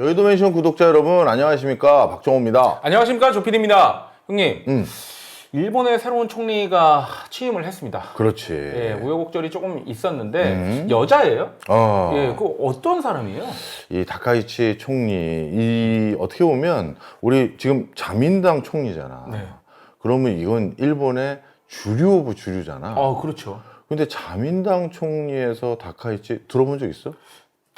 여의도 맨션 구독자 여러분 안녕하십니까 박정호입니다. 안녕하십니까 조필입니다. 형님, 음 일본의 새로운 총리가 취임을 했습니다. 그렇지. 예, 우여곡절이 조금 있었는데 음. 여자예요? 어, 예, 그 어떤 사람이에요? 이 다카이치 총리 이 어떻게 보면 우리 지금 자민당 총리잖아. 네. 그러면 이건 일본의 주류 오브 주류잖아. 아, 그렇죠. 근데 자민당 총리에서 다카이치 들어본 적 있어?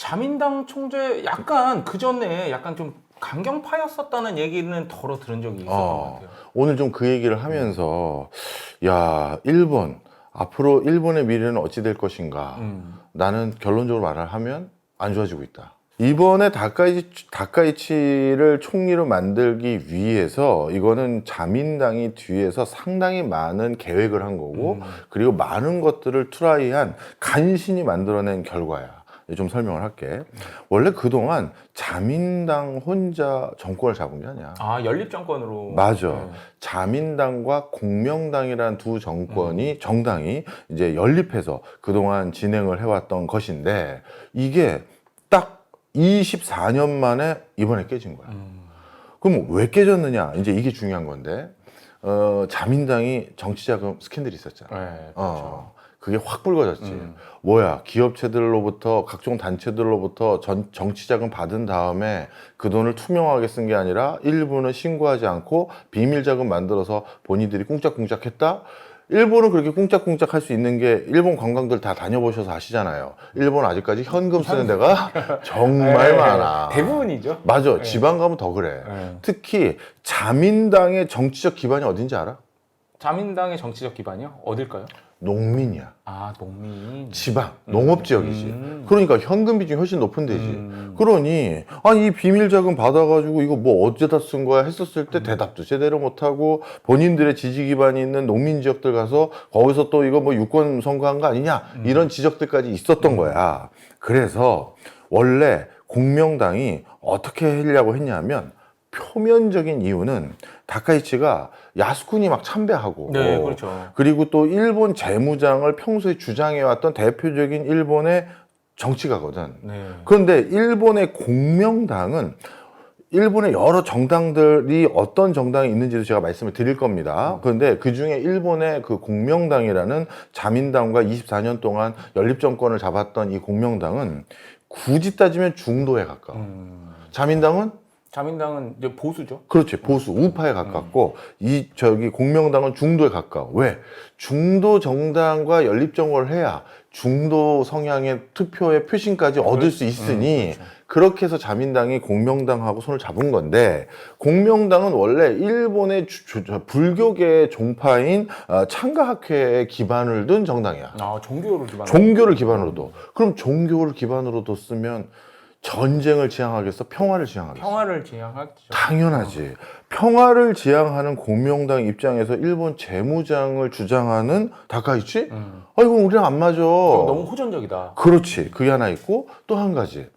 자민당 총재 약간 그 전에 약간 좀 강경파였었다는 얘기는 덜어 들은 적이 있었던 어. 것 같아요. 오늘 좀 그 얘기를 하면서 야 일본 앞으로 일본의 미래는 어찌 될 것인가? 음. 나는 결론적으로 말을 하면 안 좋아지고 있다. 이번에 다카이치, 다카이치를 총리로 만들기 위해서 이거는 자민당이 뒤에서 상당히 많은 계획을 한 거고 음. 그리고 많은 것들을 트라이한 간신히 만들어낸 결과야. 좀 설명을 할게. 원래 그동안 자민당 혼자 정권을 잡은 게 아니야. 아, 연립 정권으로. 맞아. 네. 자민당과 공명당이라는 두 정권이 정당이 이제 연립해서 그동안 진행을 해왔던 것인데 이게 딱 24년 만에 이번에 깨진 거야. 음. 그럼 왜 깨졌느냐? 이제 이게 중요한 건데 어, 자민당이 정치자금 스캔들이 있었잖아. 네, 그렇죠. 어, 그게 확 불거졌지. 음. 뭐야, 기업체들로부터 각종 단체들로부터 전, 정치자금 받은 다음에 그 돈을 투명하게 쓴 게 아니라 일부는 신고하지 않고 비밀자금 만들어서 본인들이 꿍짝꿍짝 했다? 일본은 그렇게 꿍짝꿍짝 할 수 있는 게 일본 관광들 다 다녀보셔서 아시잖아요. 일본 아직까지 현금 쓰는 데가 정말 네, 많아. 대부분이죠. 맞아. 네. 지방 가면 더 그래. 네. 특히 자민당의 정치적 기반이 어딘지 알아? 자민당의 정치적 기반이요? 어딜까요? 농민이야. 아, 농민. 지방, 농업 지역이지. 음. 그러니까 현금 비중이 훨씬 높은 데지. 음. 그러니 아니 이 비밀 자금 받아가지고 이거 뭐 어디다 쓴 거야 했었을 때 대답도 제대로 못하고 본인들의 지지 기반이 있는 농민 지역들 가서 거기서 또 이거 뭐 유권 선거한 거 아니냐 이런 지적들까지 있었던 거야. 그래서 원래 공명당이 어떻게 하려고 했냐면 표면적인 이유는 다카이치가 야스쿠니 막 참배하고 네, 그렇죠. 그리고 또 일본 재무장을 평소에 주장해왔던 대표적인 일본의 정치가거든. 네. 그런데 일본의 공명당은 일본의 여러 정당들이 어떤 정당이 있는지도 제가 말씀을 드릴 겁니다. 그런데 그 중에 일본의 그 공명당이라는 자민당과 24년 동안 연립 정권을 잡았던 이 공명당은 굳이 따지면 중도에 가까워. 음. 자민당은 자민당은 이제 보수죠. 그렇지 보수 우파에 가깝고 이 저기 공명당은 중도에 가까워 왜 중도 정당과 연립 정권을 해야 중도 성향의 투표의 표심까지 얻을 수 있으니 그렇죠. 그렇게 해서 자민당이 공명당하고 손을 잡은 건데 공명당은 원래 일본의 주- 주- 저 불교계 종파인 어, 창가학회에 기반을 둔 정당이야. 아, 종교를 기반. 종교를 기반으로 둬. 그럼 종교를 기반으로 뒀으면 전쟁을 지향하겠어? 평화를 지향하겠어? 평화를 지향하죠. 당연하지. 평화를 지향하는 공명당 입장에서 일본 재무장을 주장하는 다카이치? 음. 아, 이건 우리랑 안 맞아. 너무 호전적이다. 그렇지. 그게 하나 있고 또 한 가지.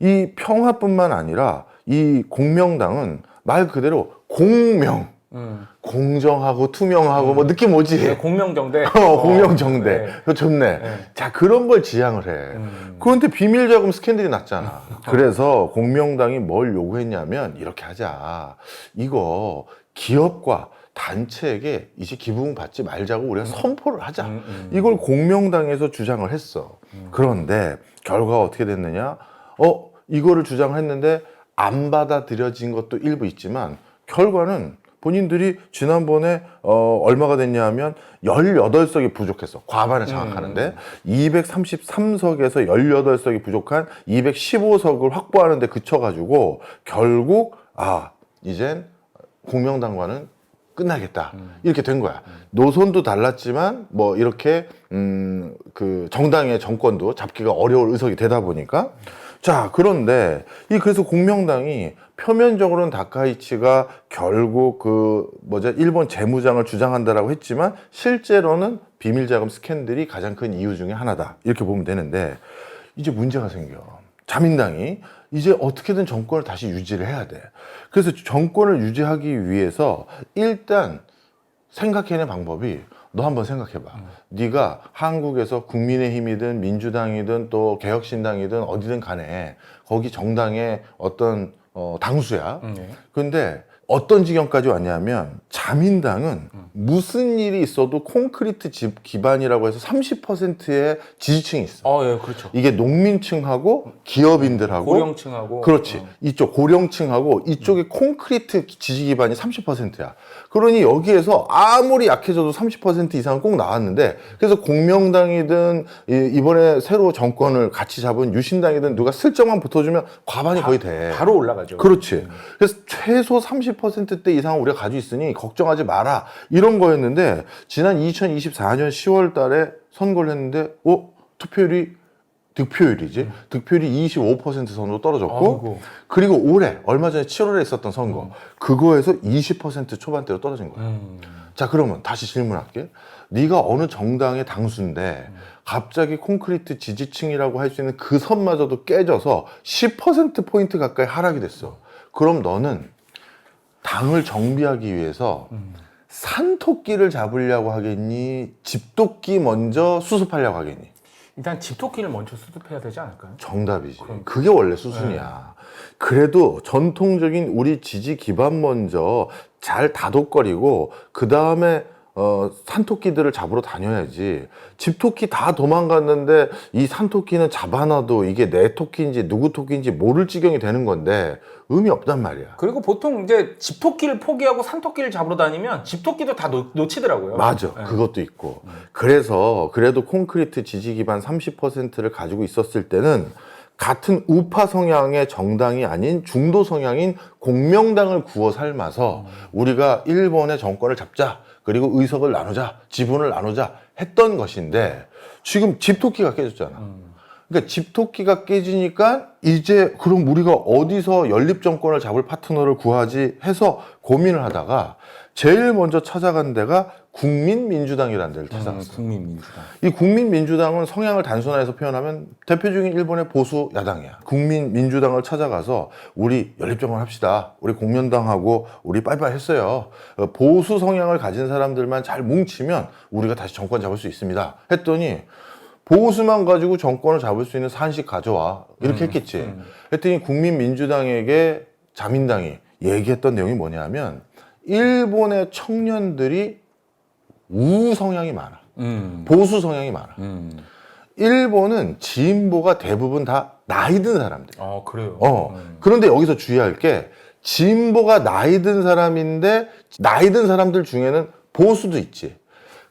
이 평화뿐만 아니라 이 공명당은 말 그대로 공명. 음. 공정하고 투명하고 뭐 느낌 오지? 네, 공명정대. 어, 공명정대. 네. 그거 좋네. 네. 자, 그런 걸 지향을 해. 음. 그런데 비밀자금 스캔들이 났잖아. 그래서 공명당이 뭘 요구했냐면 이렇게 하자. 이거 기업과 단체에게 이제 기부금 받지 말자고 우리가 선포를 하자. 음, 음. 이걸 공명당에서 주장을 했어. 그런데 결과가 어떻게 됐느냐? 어, 이거를 주장을 했는데 안 받아들여진 것도 일부 있지만 결과는 본인들이 지난번에 어, 얼마가 됐냐 하면 18석이 부족했어. 과반을 장악하는데 233석에서 18석이 부족한 215석을 확보하는데 그쳐 가지고 결국 아, 이젠 공명당과는 끝나겠다. 이렇게 된 거야. 노선도 달랐지만 뭐 이렇게 음그 정당의 정권도 잡기가 어려울 의석이 되다 보니까 자 그런데 이 그래서 공명당이 표면적으로는 다카이치가 결국 그 뭐죠 일본 재무장을 주장한다라고 했지만 실제로는 비밀 자금 스캔들이 가장 큰 이유 중에 하나다 이렇게 보면 되는데 이제 문제가 생겨. 자민당이 이제 어떻게든 정권을 다시 유지를 해야 돼. 그래서 정권을 유지하기 위해서 일단 생각해낸 방법이 너 한번 생각해봐. 네가 한국에서 국민의힘이든 민주당이든 또 개혁신당이든 어디든 간에 거기 정당의 어떤 어, 당수야. 음, 네. 근데 어떤 지경까지 왔냐면 자민당은 무슨 일이 있어도 콘크리트 집 기반이라고 해서 30%의 지지층이 있어. 어, 예, 그렇죠. 이게 농민층하고 기업인들하고 고령층하고 그렇지. 어. 이쪽 고령층하고 이쪽에 콘크리트 지지 기반이 30%야. 그러니 여기에서 아무리 약해져도 30% 이상은 꼭 나왔는데 그래서 공명당이든 이- 이번에 새로 정권을 같이 잡은 유신당이든 누가 슬쩍만 붙어주면 과반이 거의 돼. 바로 올라가죠. 그렇지. 그래서 최소 30%대 이상은 우리가 가지고 있으니 걱정하지 마라. 이런 거였는데 지난 2024년 10월 달에 선거를 했는데 어? 투표율이 득표율이지. 득표율이 25% 선으로 떨어졌고 아이고. 그리고 올해 얼마 전에 7월에 있었던 선거 그거에서 20% 초반대로 떨어진 거야. 음. 자 그러면 다시 질문할게. 네가 어느 정당의 당수인데 갑자기 콘크리트 지지층이라고 할 수 있는 그 선마저도 깨져서 10% 포인트 가까이 하락이 됐어. 그럼 너는 당을 정비하기 위해서 음. 산토끼를 잡으려고 하겠니? 집토끼 먼저 수습하려고 하겠니? 일단 집토끼를 먼저 수습해야 되지 않을까요? 정답이지. 그럼. 그게 원래 수순이야. 그래도 전통적인 우리 지지 기반 먼저 잘 다독거리고 그 다음에 어, 산토끼들을 잡으러 다녀야지. 집토끼 다 도망갔는데 이 산토끼는 잡아놔도 이게 내 토끼인지 누구 토끼인지 모를 지경이 되는 건데 의미 없단 말이야. 그리고 보통 이제 집토끼를 포기하고 산토끼를 잡으러 다니면 집토끼도 다 놓, 놓치더라고요. 맞아. 네. 그것도 있고. 그래서 그래도 콘크리트 지지 기반 30%를 가지고 있었을 때는 같은 우파 성향의 정당이 아닌 중도 성향인 공명당을 구워 삶아서 우리가 일본의 정권을 잡자. 그리고 의석을 나누자. 지분을 나누자. 했던 것인데 지금 집토끼가 깨졌잖아. 음. 그러니까 집토끼가 깨지니까 이제 그럼 우리가 어디서 연립 정권을 잡을 파트너를 구하지 해서 고민을 하다가 제일 먼저 찾아간 데가 국민민주당이라는 데를 찾아갔어요. 음, 국민민주당. 이 국민민주당은 성향을 단순화해서 표현하면 대표적인 일본의 보수 야당이야. 국민민주당을 찾아가서 우리 연립정권 합시다. 우리 공면당하고 우리 빠이빠이 했어요. 어, 보수 성향을 가진 사람들만 잘 뭉치면 우리가 다시 정권 잡을 수 있습니다. 했더니 보수만 가지고 정권을 잡을 수 있는 산식 가져와. 이렇게 했겠지. 했더니 국민민주당에게 자민당이 얘기했던 내용이 뭐냐면 일본의 청년들이 우 성향이 많아. 음. 보수 성향이 많아. 음. 일본은 진보가 대부분 다 나이 든 사람들. 어, 그래요. 어. 음. 그런데 여기서 주의할 게 진보가 나이 든 사람인데 나이 든 사람들 중에는 보수도 있지.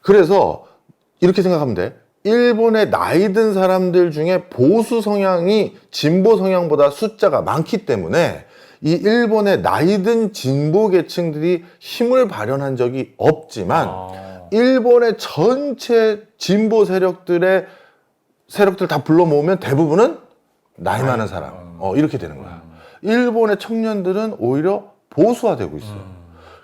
그래서 이렇게 생각하면 돼. 일본의 나이 든 사람들 중에 보수 성향이 진보 성향보다 숫자가 많기 때문에 이 일본의 나이 든 진보 계층들이 힘을 발현한 적이 없지만 아. 일본의 전체 진보 세력들의 세력들 다 불러 모으면 대부분은 나이 많은 사람. 어, 이렇게 되는 거야. 일본의 청년들은 오히려 보수화되고 있어. 요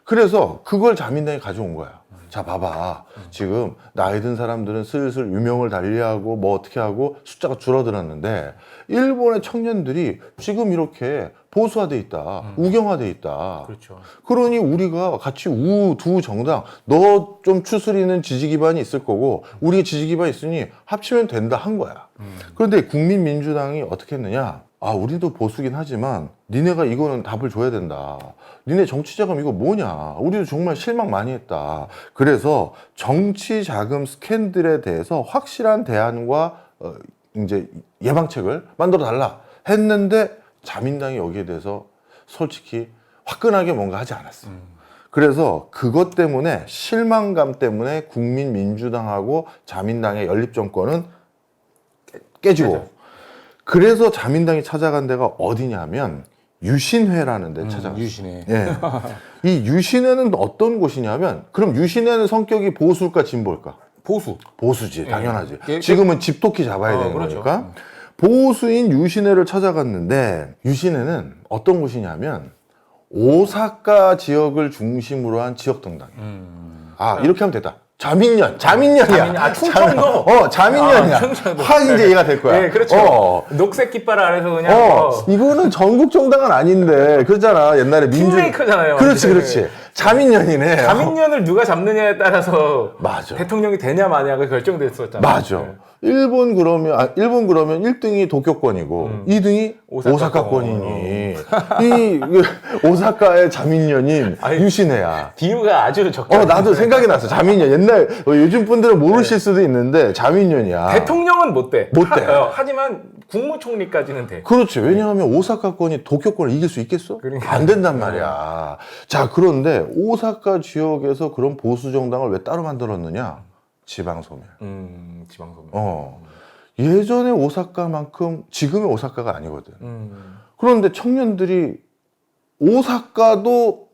그래서 그걸 자민당이 가져온 거야. 자, 봐봐. 지금 나이 든 사람들은 슬슬 유명을 달리하고 뭐 어떻게 하고 숫자가 줄어들었는데 일본의 청년들이 지금 이렇게 보수화돼 있다. 우경화돼 있다. 그렇죠. 그러니 우리가 같이 우 두 정당 너 좀 추스리는 지지 기반이 있을 거고 우리의 지지 기반이 있으니 합치면 된다 한 거야. 그런데 국민민주당이 어떻게 했느냐? 아, 우리도 보수긴 하지만 니네가 이거는 답을 줘야 된다. 니네 정치 자금 이거 뭐냐? 우리도 정말 실망 많이 했다. 그래서 정치 자금 스캔들에 대해서 확실한 대안과 어, 이제 예방책을 만들어 달라 했는데 자민당이 여기에 대해서 솔직히 화끈하게 뭔가 하지 않았어. 그래서 그것 때문에 실망감 때문에 국민민주당하고 자민당의 연립정권은 깨- 깨지고. 그래서 자민당이 찾아간 데가 어디냐면 유신회라는 데 찾아갔어요. 음, 유신의. 예. 이 유신회는 어떤 곳이냐면 그럼 유신회는 성격이 보수일까 진보일까? 보수. 보수지 당연하지. 예. 지금은 집토끼 잡아야 어, 되는 그렇죠. 거니까 보수인 유신회를 찾아갔는데 유신회는 어떤 곳이냐면 오사카 지역을 중심으로 한 지역 정당이야. 음. 아 이렇게 하면 됐다. 자민련, 자민련이야. 자민련. 아, 충청도? 어, 자민련이야. 아, 충청도. 확 이제 이해가 될 거야. 네, 그렇죠. 어. 녹색 깃발 아래서 그냥 어, 어, 이거는 전국 정당은 아닌데 그렇잖아 옛날에 민주 킹메이커잖아요, 그렇지 완전히. 그렇지 자민련이네. 자민련을 누가 잡느냐에 따라서 맞아. 대통령이 되냐 마냐가 결정됐었잖아요. 맞아. 네. 일본 그러면 아, 일본 그러면 1등이 도쿄권이고 음. 2등이 오사카권. 오사카권이니 이 그, 오사카의 자민련인 유신해야. 비유가 아주 적절. 어 나도 생각이 났어 자민련 옛날 어, 요즘 분들은 모르실 수도 있는데 자민련이야. 네. 대통령은 못 돼. 못 돼. 하, 어, 하지만 국무총리까지는 돼. 그렇지. 왜냐하면 오사카권이 도쿄권을 이길 수 있겠어? 그러니까. 안 된단 말이야. 자, 그런데 오사카 지역에서 그런 보수 정당을 왜 따로 만들었느냐? 지방 소멸. 음, 지방소멸. 어. 예전에 오사카만큼 지금의 오사카가 아니거든. 음. 그런데 청년들이 오사카도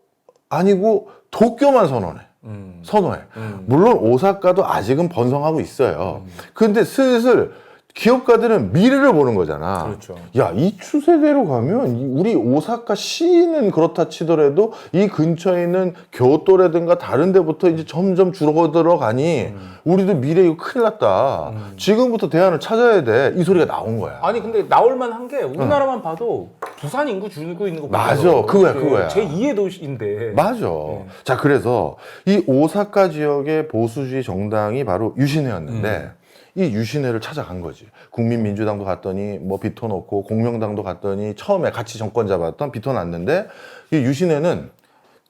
아니고 도쿄만 선언해. 음. 선호해. 음. 물론 오사카도 아직은 번성하고 있어요. 음. 근데 슬슬 기업가들은 미래를 보는 거잖아. 그렇죠. 야, 이 추세대로 가면 이- 우리 오사카 시는 그렇다 치더라도 이 근처에 있는 교토라든가 다른 데부터 이제 점점 줄어들어 가니 음. 우리도 미래 이거 큰일 났다. 음. 지금부터 대안을 찾아야 돼. 이 소리가 나온 거야. 아니 근데 나올 만 한 게 우리나라만 봐도 부산 인구 줄고 있는 거 맞아. 그거야, 그 그거야. 제 2의 도시인데. 맞아. 네. 자, 그래서 이 오사카 지역의 보수주의 정당이 바로 유신회였는데 음. 이 유신회를 찾아간 거지. 국민민주당도 갔더니 뭐 비토 놓고 공명당도 갔더니 처음에 같이 정권 잡았던 비토 났는데 이 유신회는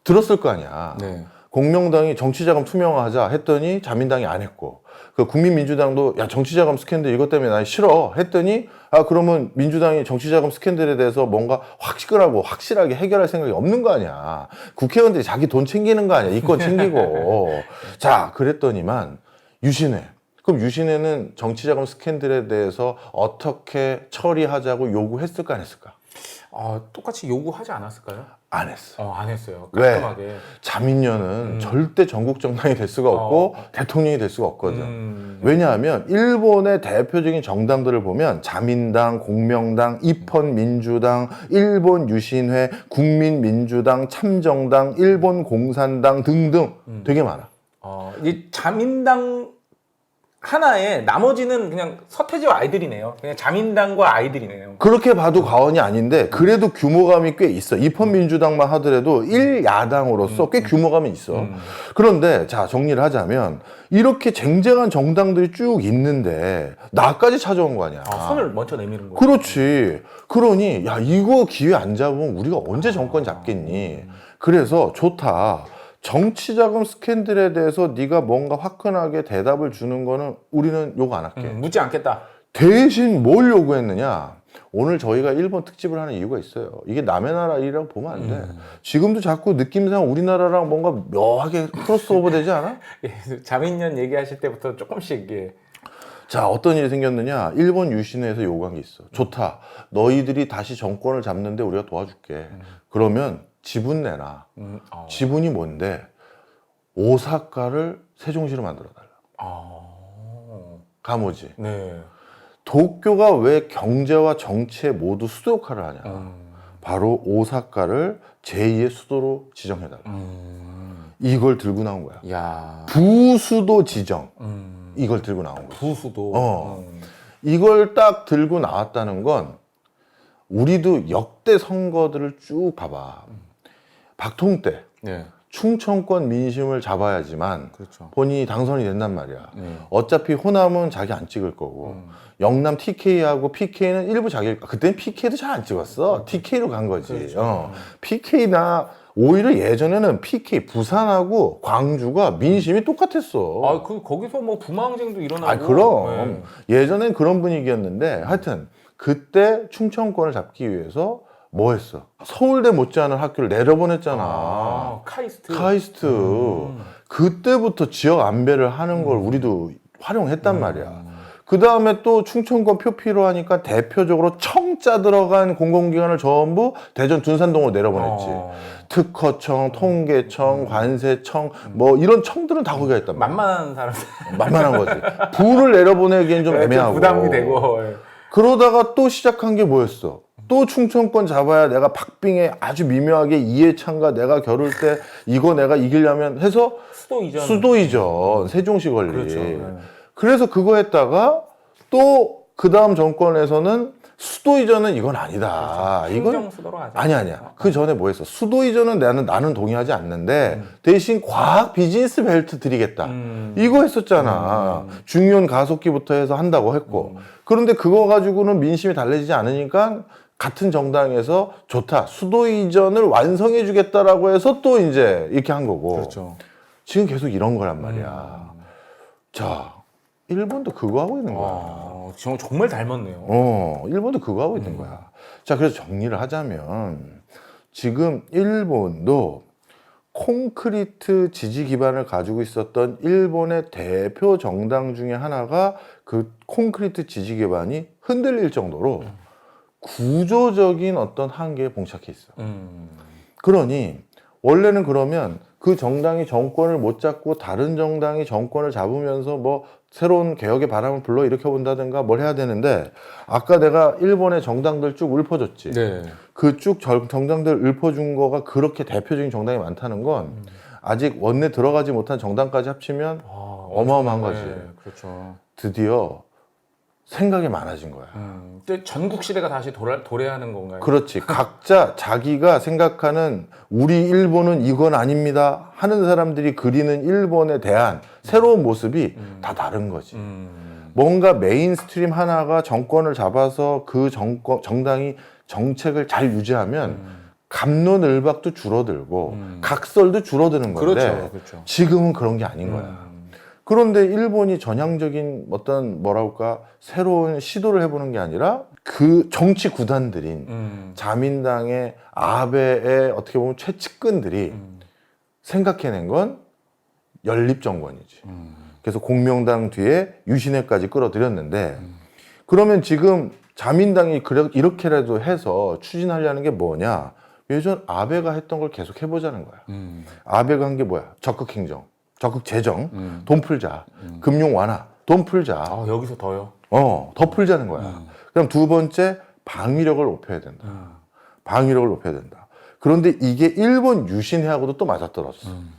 들었을 거 아니야. 네. 공명당이 정치자금 투명화하자 했더니 자민당이 안 했고 그 국민민주당도 야 정치자금 스캔들 이것 때문에 난 싫어 했더니 아 그러면 민주당이 정치자금 스캔들에 대해서 뭔가 확실하고 확실하게 해결할 생각이 없는 거 아니야 국회의원들이 자기 돈 챙기는 거 아니야 이권 챙기고 자 그랬더니만 유신회 그럼 유신회는 정치자금 스캔들에 대해서 어떻게 처리하자고 요구했을까 안 했을까 아, 똑같이 요구하지 않았을까요? 안 했어 어, 안 했어요. 왜? 깔끔하게. 자민련은 음. 절대 전국 정당이 될 수가 없고 어. 대통령이 될 수가 없거든. 음. 왜냐하면 일본의 대표적인 정당들을 보면 자민당, 공명당, 입헌민주당, 일본 유신회, 국민민주당, 참정당, 일본 공산당 등등 음. 되게 많아. 어, 이 자민당 하나에 나머지는 그냥 서태지와 아이들이네요. 그냥 자민당과 아이들이네요. 그렇게 봐도 과언이 아닌데 그래도 규모감이 꽤 있어. 입헌민주당만 하더라도 일야당으로서꽤 규모감이 있어. 음. 그런데 자 정리를 하자면 이렇게 쟁쟁한 정당들이 쭉 있는데 나까지 찾아온 거 아니야. 아, 손을 먼저 내미는 거예요. 그렇지. 그러니 야 이거 기회 안 잡으면 우리가 언제 정권 잡겠니? 그래서 좋다. 정치자금 스캔들에 대해서 네가 뭔가 화끈하게 대답을 주는 거는 우리는 요구 안 할게. 음, 묻지 않겠다. 대신 뭘 요구했느냐? 오늘 저희가 일본 특집을 하는 이유가 있어요. 이게 남의 나라 일이라고 보면 안 돼. 음. 지금도 자꾸 느낌상 우리나라랑 뭔가 묘하게 크로스오버 되지 않아? 예, 자민련 얘기하실 때부터 조금씩 예. 자, 어떤 일이 생겼느냐? 일본 유신회에서 요구한 게 있어. 좋다. 너희들이 다시 정권을 잡는데 우리가 도와줄게. 그러면 지분 내놔. 음, 어. 지분이 뭔데? 오사카를 세종시로 만들어 달라. 아. 가모지. 네. 도쿄가 왜 경제와 정치에 모두 수도 역할을 하냐? 음. 바로 오사카를 제2의 수도로 지정해 달라. 음. 이걸 들고 나온 거야. 야. 부수도 지정. 음. 이걸 들고 나온 거야. 부수도. 어. 음. 이걸 딱 들고 나왔다는 건 우리도 역대 선거들을 쭉 봐봐. 박통 때 네. 충청권 민심을 잡아야지만 그렇죠. 본인이 당선이 된단 말이야. 네. 어차피 호남은 자기 안 찍을 거고 음. 영남 TK하고 PK는 일부 자기 그때는 PK도 잘 안 찍었어. TK로 간 거지. 그렇죠. 어. PK나 오히려 예전에는 PK 부산하고 광주가 민심이 똑같았어. 아, 그 거기서 뭐 부망쟁도 일어나고. 아, 그럼. 네. 예전엔 그런 분위기였는데, 하여튼, 그때 충청권을 잡기 위해서 뭐 했어? 서울대 못지않은 학교를 내려보냈잖아. 아, 카이스트. 카이스트. 음. 그때부터 지역 안배를 하는 걸 우리도 활용했단 음. 말이야. 그 다음에 또 충청권 표 필요하니까 대표적으로 청자 들어간 공공기관을 전부 대전 둔산동으로 내려보냈지. 어. 특허청, 통계청, 관세청, 뭐 이런 청들은 다 거기가 있단 말이야. 만만한 사람들. 만만한 거지. 부를 내려보내기엔 좀 네, 애매하고. 부담이 되고. 예. 그러다가 또 시작한 게 뭐였어? 또 충청권 잡아야 내가 박빙에 아주 미묘하게 이해찬과 내가 겨룰 때 이거 내가 이기려면 해서 수도 이전. 수도 이전, 세종시 권리. 그렇죠. 네. 그래서 그거 했다가 또 그 다음 정권에서는 수도 이전은 이건 아니다. 이건 수도로 하자. 아니 아니야. 그 전에 뭐 했어? 수도 이전은 나는 나는 동의하지 않는데 대신 과학 비즈니스 벨트 드리겠다. 음. 이거 했었잖아. 중요한 가속기부터 해서 한다고 했고. 그런데 그거 가지고는 민심이 달라지지 않으니까 같은 정당에서 좋다. 수도 이전을 완성해 주겠다라고 해서 또 이제 이렇게 한 거고. 그렇죠. 지금 계속 이런 거란 말이야. 자, 일본도 그거 하고 있는 거야. 와, 정- 정말 닮았네요. 어, 일본도 그거 하고 있는 거야. 자, 그래서 정리를 하자면 지금 일본도 콘크리트 지지 기반을 가지고 있었던 일본의 대표 정당 중에 하나가 그 콘크리트 지지 기반이 흔들릴 정도로 구조적인 어떤 한계에 봉착해 있어. 음. 그러니 원래는 그러면 그 정당이 정권을 못 잡고 다른 정당이 정권을 잡으면서 뭐 새로운 개혁의 바람을 불러 일으켜 본다든가 뭘 해야 되는데 아까 내가 일본의 정당들 쭉 읊어줬지. 네. 그쭉 정당들 읊어준 거가 그렇게 대표적인 정당이 많다는 건 아직 원내 들어가지 못한 정당까지 합치면 아, 어마어마한 네, 거지. 그렇죠. 드디어 생각이 많아진 거야. 음. 근데 전국 시대가 다시 도래, 도래하는 건가요? 그렇지. 각자 자기가 생각하는 우리 일본은 이건 아닙니다 하는 사람들이 그리는 일본에 대한 새로운 모습이 다 다른 거지. 음. 뭔가 메인스트림 하나가 정권을 잡아서 그 정권, 정당이 정책을 잘 유지하면 감론을박도 줄어들고 음. 각설도 줄어드는 건데 그렇죠. 그렇죠. 지금은 그런 게 아닌 거야. 음. 그런데 일본이 전향적인 어떤 뭐랄까 새로운 시도를 해보는 게 아니라 그 정치 구단들인 음. 자민당의 아베의 어떻게 보면 최측근들이 음. 생각해낸 건 연립 정권이지. 음. 그래서 공명당 뒤에 유신회까지 끌어들였는데 그러면 지금 자민당이 그래- 이렇게라도 해서 추진하려는 게 뭐냐? 예전 아베가 했던 걸 계속 해보자는 거야. 음. 아베가 한 게 뭐야? 적극 행정, 적극 재정, 음. 돈 풀자, 금융 완화, 돈 풀자. 아 여기서 더요. 어, 더 풀자는 거야. 음. 그럼 두 번째 방위력을 높여야 된다. 음. 방위력을 높여야 된다. 그런데 이게 일본 유신회하고도 또 맞아떨어졌어. 음.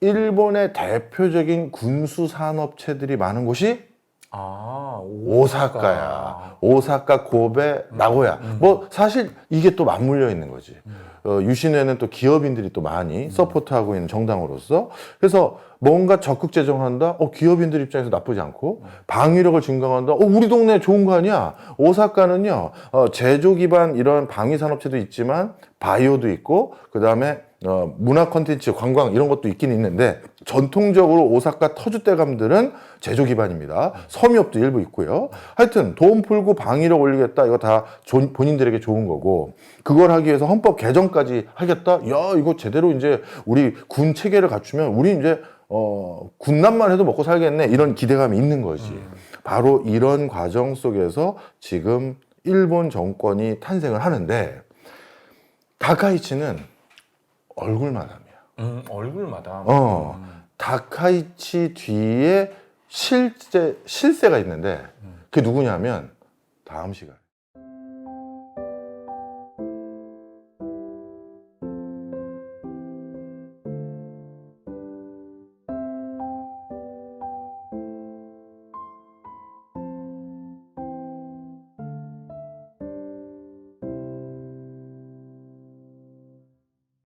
일본의 대표적인 군수 산업체들이 많은 곳이 아 오사카 야. 오사카, 고베, 나고야. 뭐 사실 이게 또 맞물려 있는 거지. 어, 유신회는 또 기업인들이 또 많이 서포트하고 있는 정당으로서 그래서 뭔가 적극 재정한다. 어, 기업인들 입장에서 나쁘지 않고 방위력을 증강한다. 어, 우리 동네 좋은 거 아니야? 오사카는요 어, 제조 기반 이런 방위 산업체도 있지만 바이오도 있고 그 다음에 어, 문화 콘텐츠, 관광 이런 것도 있긴 있는데 전통적으로 오사카 터줏대감들은 제조 기반입니다. 섬유업도 일부 있고요. 하여튼 돈 풀고 방위력 올리겠다 이거 다 조- 본인들에게 좋은 거고 그걸 하기 위해서 헌법 개정까지 하겠다. 야 이거 제대로 이제 우리 군 체계를 갖추면 우리 이제 어, 군남만 해도 먹고 살겠네 이런 기대감이 있는 거지. 바로 이런 과정 속에서 지금 일본 정권이 탄생을 하는데 다카이치는 얼굴 마담이야. 음, 얼굴마다. 어, 다카이치 뒤에 실제 실세가 있는데 그게 누구냐면 다음 시간에.